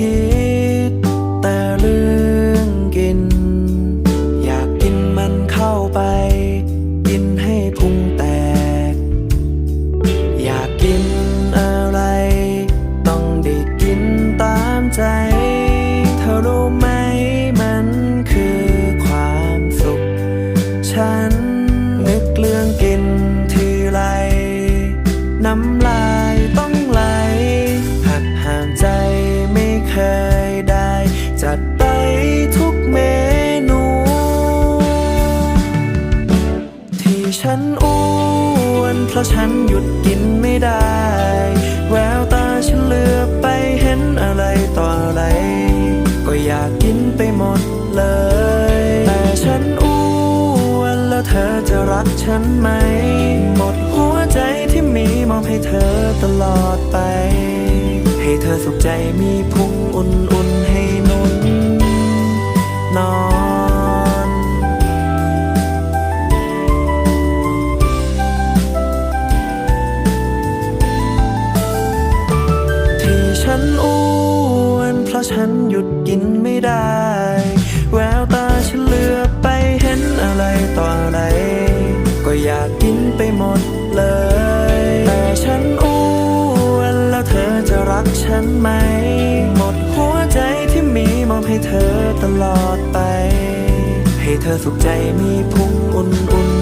คิดแต่เรื่องกิน อยากกินมันเข้าไป กินให้พุงแตก อยากกินอะไร ต้องได้กินตามใจ ที่ฉันอ้วน เพราะฉันหยุดกินไม่ได้ แววตาฉันเลือบไปเห็นอะไรต่ออะไร ก็อยากกินไปหมดเลย แต่ฉันอ้วนแล้วเธอจะรักฉันไหม หมดหัวใจที่มีมอบให้เธอตลอดไป ให้เธอสุขใจมีพุงอุ่นๆให้นุนนอน ฉันหยุดกินไม่ได้ แววตาฉันเลือไปเห็นอะไรต่ออะไร ก็อยากกินไปหมดเลย แต่ฉันอ้วนแล้วเธอจะรักฉันไหม หมดหัวใจที่มีมอบให้เธอตลอดไป ให้เธอสุขใจมีพุงอุ่นๆ